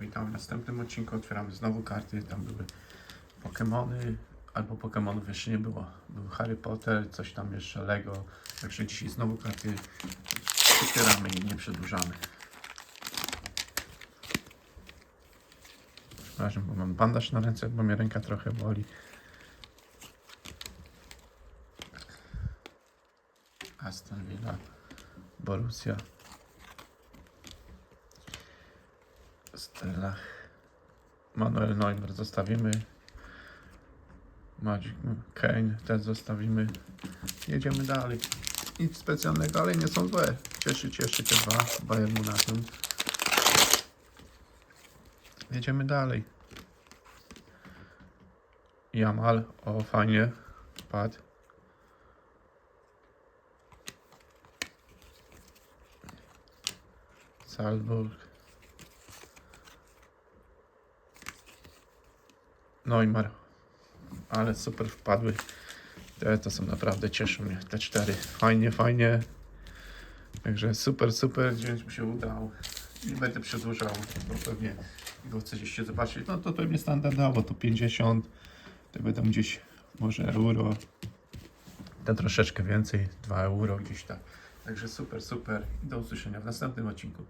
Witam w następnym odcinku. Otwieramy znowu karty. Tam były Pokémony, albo Pokémonów jeszcze nie było. Był Harry Potter, coś tam jeszcze Lego. Także dzisiaj znowu karty otwieramy i nie przedłużamy. Przepraszam, bo mam bandaż na ręce, bo mnie ręka trochę boli. Aston Villa, Borussia, Stella, Manuel Neumer zostawimy, Magic Kane też zostawimy. Jedziemy dalej. Nic specjalnego, ale nie są złe. Cieszy, cieszy te dwa Bayern Monachium. Jedziemy dalej. Jamal, o fajnie, padł. Salzburg. Neumar. Ale super wpadły. Te to są naprawdę cieszą mnie. Te cztery. Fajnie, fajnie. Także super, super. Dzień mi się udał. Nie będę przedłużał, bo pewnie go chcecie jeszcze zobaczyć. No to pewnie standardowo, to 50. To będą gdzieś może euro. Ten troszeczkę więcej, 2 euro gdzieś tak. Także super, super. Do usłyszenia w następnym odcinku.